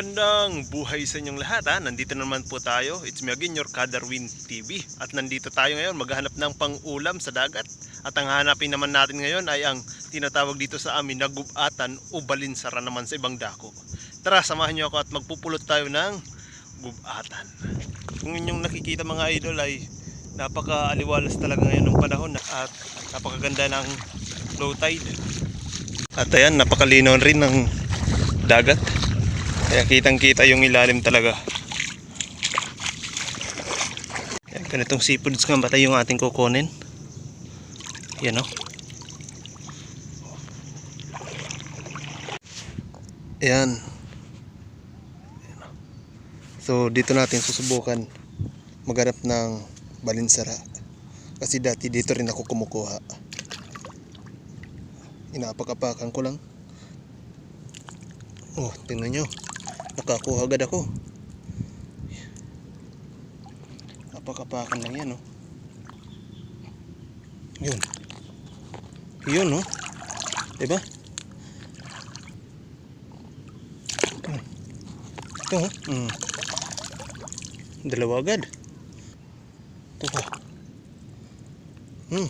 Magandang buhay sa inyong lahat ha. Nandito naman po tayo. It's me again, your Kadarwin TV. At nandito tayo ngayon maghahanap ng pang-ulam sa dagat. At ang hanapin naman natin ngayon ay ang tinatawag dito sa amin na gubatan o balinsara naman sa ibang dako. Tara, samahan niyo ako at magpupulot tayo ng gubatan. Kung inyong nakikita mga idol ay napaka-aliwalas talaga ngayon ng panahon at napakaganda ng low tide. At ayan, napakalinaw rin ng dagat. Kaya kitang kita yung ilalim talaga. Yan, ganitong seafoods nga batay yung ating kukunin. Yan o. Yan. Yan o. So dito natin susubukan maghanap ng balinsara. Kasi dati dito rin ako kumukuha. Inapak-apakan ko lang. Oh, tingnan nyo. Nakakuha agad ako. Apak-apakan lang yan, oh. Yun. Yun, oh. Diba? Ito. Oh. Mm. Dalawa agad. Ito pa. Hmm.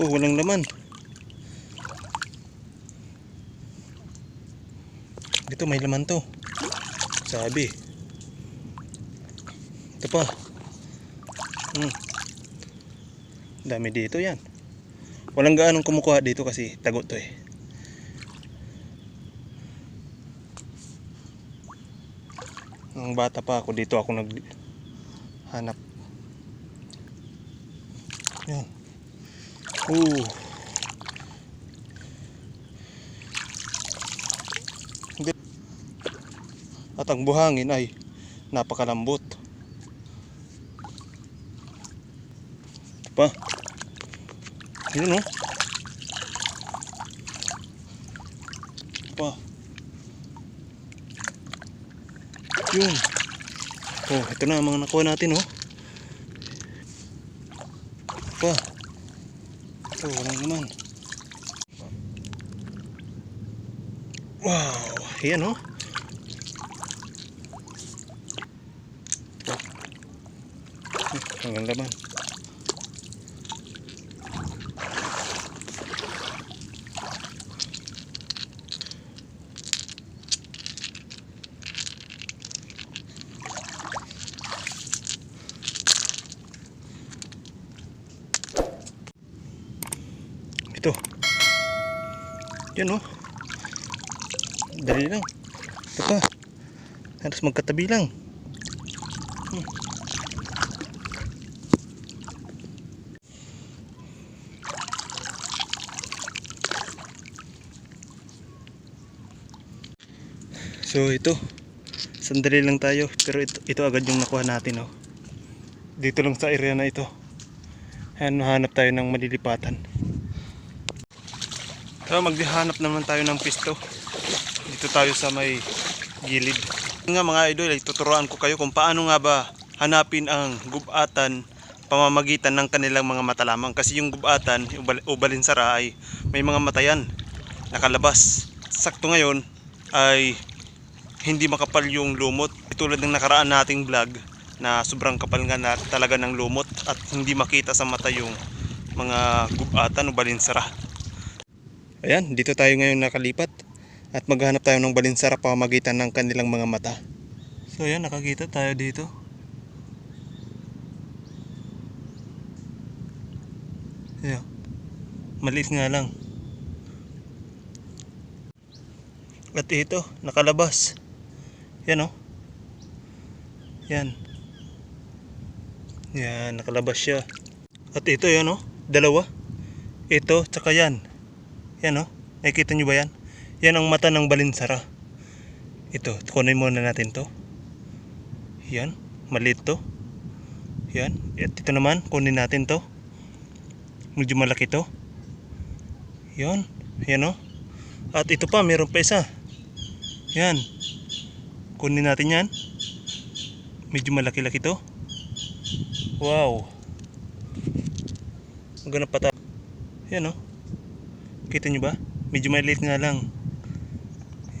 Oh, walang laman. Dito may laman to. Sabi. Ito pa. Hmm. Dami dito yan. Walang gaanong kumukuha dito kasi tago to eh. Nung bata pa ako dito ako nag hanap. Yan. Uh. At ang buhangin ay napakalambot. Pa. Yun oh. Ito pa. Yun. Oh, ito na mga nakuha natin oh. Pa. Ito, walang naman. Wow, yan oh. Ang laman. Ito. Yan oh. Dali lang. Ito pa. Harus magkatabi lang. So ito, sandali lang tayo pero ito, ito agad yung nakuha natin oh. Dito lang sa area na ito. Ayan, hanap tayo ng malilipatan. So magdihanap naman tayo ng pisto. Dito tayo sa may gilid. Nga mga idol, ay tuturuan ko kayo kung paano nga ba hanapin ang gubatan pamamagitan ng kanilang mga mata lamang. Kasi yung gubatan o balinsara ay may mga matayan nakalabas. Sakto ngayon ay hindi makapal yung lumot. Tulad ng nakaraan nating vlog na sobrang kapal nga na talaga ng lumot at hindi makita sa mata yung mga gubatan o balinsara. Ayan, dito tayo ngayon nakalipat at maghanap tayo ng balinsara pamamagitan ng kanilang mga mata. So ayan, nakakita tayo dito. Ayan. Maliit nga lang. At ito, nakalabas. Yan oh. Yan. Yan, nakalabas siya. At ito yan oh, dalawa. Ito, tsaka yan. Yan oh, nakikita nyo ba yan? Yan ang mata ng balinsara. Ito, kunin muna natin to. Yan, maliit to. Yan, at ito naman, kunin natin to. Medyo malaki to. Yan, yan oh. At ito pa, meron pa isa. Yan. Kunin natin yan. Medyo malaki-laki to. Wow. Maganda pa tayo. Yan oh. Kita nyo ba? Medyo maliit nga lang.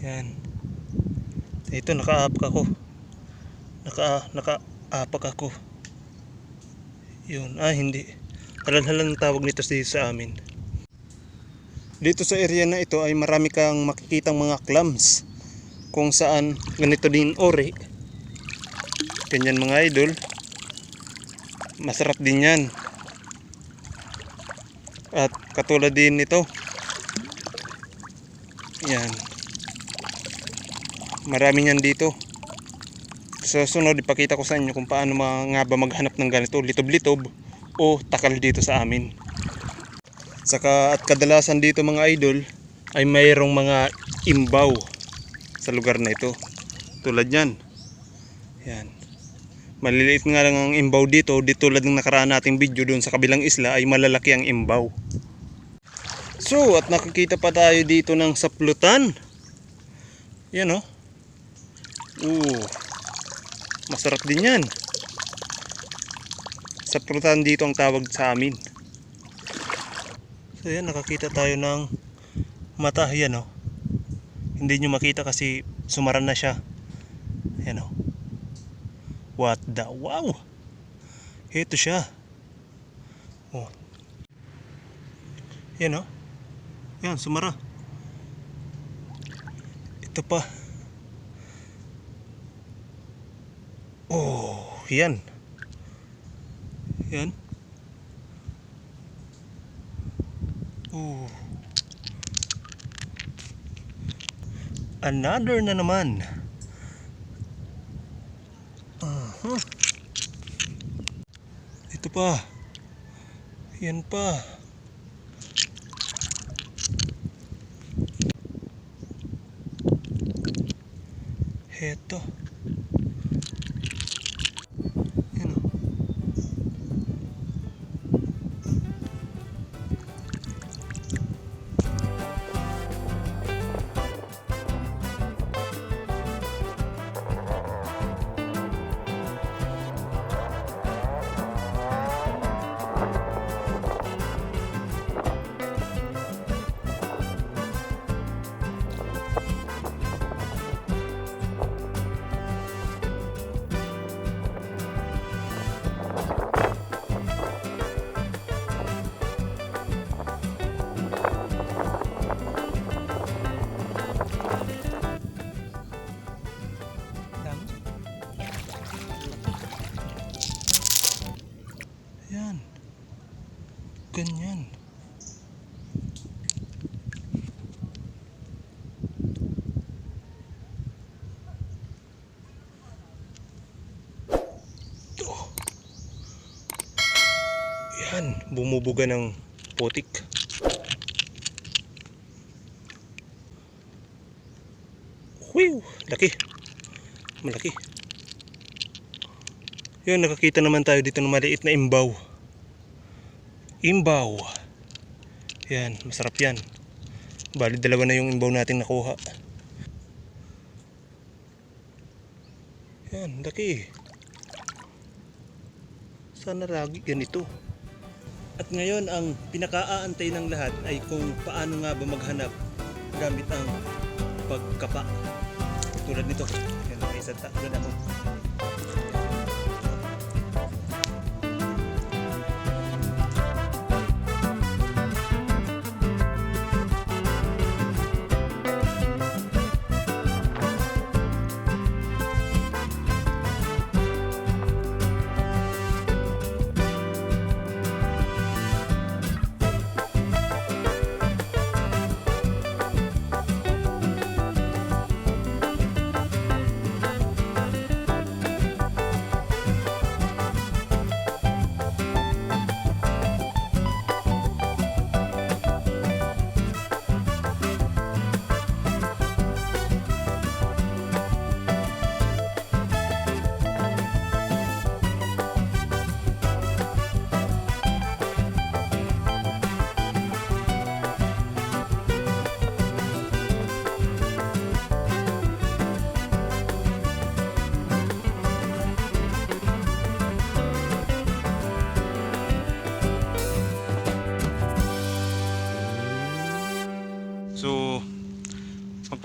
Yan. Ito, naka-apak ako. Naka, naka-apak ako. Yun. Ah, hindi. Halan-halan ang tawag nito sa amin. Dito sa area na ito ay marami kang makikitang mga clams. Kung saan ganito din ori. Ganyan mga idol. Masarap din yan. At katulad din nito. Yan. Marami yan dito. Sa sunod, ipakita ko sa inyo kung paano mga nga ba maghanap ng ganito. Litob-litob o takal dito sa amin. Saka at kadalasan dito mga idol ay mayroong mga imbaw sa lugar na ito. Tulad yan. Yan. Maliliit nga lang ang imbaw dito. Di tulad ng nakaraan nating video doon sa kabilang isla ay malalaki ang imbaw. So, at nakikita pa tayo dito ng saplutan. Yan oh. Oo. Masarap din yan. Saplutan dito ang tawag sa amin. So yan, nakakita tayo ng mata. Yan oh. Hindi nyo makita kasi sumaran na siya. Yan oh. What the? Wow! Ito siya. Oh. Yan oh. Yan, sumara. Ito pa. Oh, yan. Yan. Oh. Another na naman. Aha. Ito pa. Yan pa. Heto. Yan, bumubuga ng putik. Whew, laki. Malaki. Yun, nakakita naman tayo dito ng maliit na imbaw. Imbaw. Yan, masarap yan. Bali, dalawa na yung imbaw natin nakuha. Yan, laki. Sana lagi ganito. At ngayon, ang pinakaaantay ng lahat ay kung paano nga ba maghanap gamit ang pagkapa. Tulad nito. Yan, isa tatlo na ako.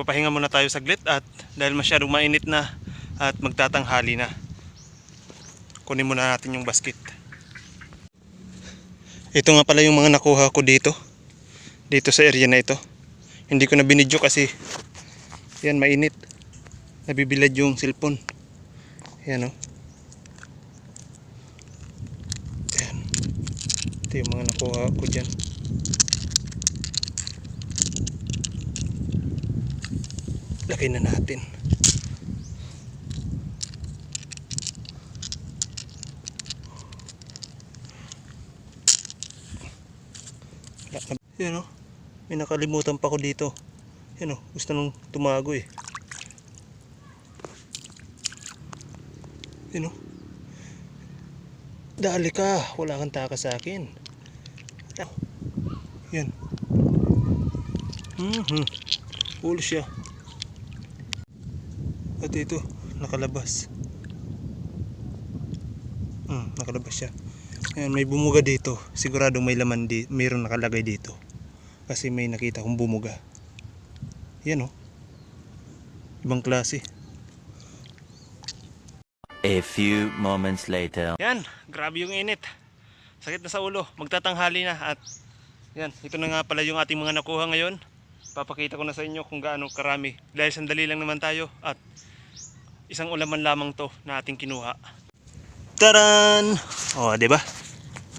Papahinga muna tayo saglit at dahil masyadong mainit na at magtatanghali na. Kunin muna natin yung basket. Ito nga pala yung mga nakuha ko dito. Dito sa area na ito. Hindi ko na binidyo kasi yan mainit. Nabibilad yung cellphone. Yan o. Yan. Ito yung mga nakuha ko dyan. Lagay na natin. Yan o. May nakalimutan pa ko dito. Yan o. Gusto nung tumago eh. Yan o. Dali ka. Wala kang taka sa akin. Yan. Mhm. Ulo siya. At ito, nakalabas. Hmm, nakalabas siya. Ayan, may bumuga dito. Siguradong may laman di, mayroon nakalagay dito. Kasi may nakita kong bumuga. Yan oh. Ibang klase. A few moments later. Yan, grabe yung init. Sakit na sa ulo. Magtatanghali na at yan, ito na nga pala yung ating mga nakuha ngayon. Papakita ko na sa inyo kung gaano karami. Dahil sandali lang naman tayo at isang ulaman lamang to na ating kinuha. Taran! O, oh, ba?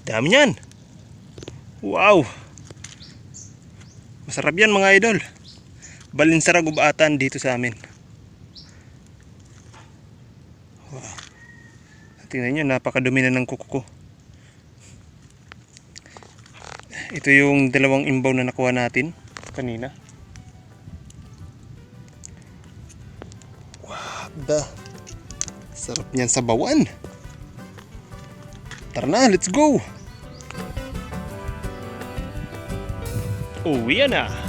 Dami yan. Wow! Masarap yan mga idol. Balinsara gubatan dito sa amin. Tingnan nyo, napakadumi na ng kuko ko. Ito yung dalawang imbaw na nakuha natin kanina. The sarap niyan sa bawan. Tara na, let's go! Uwi na!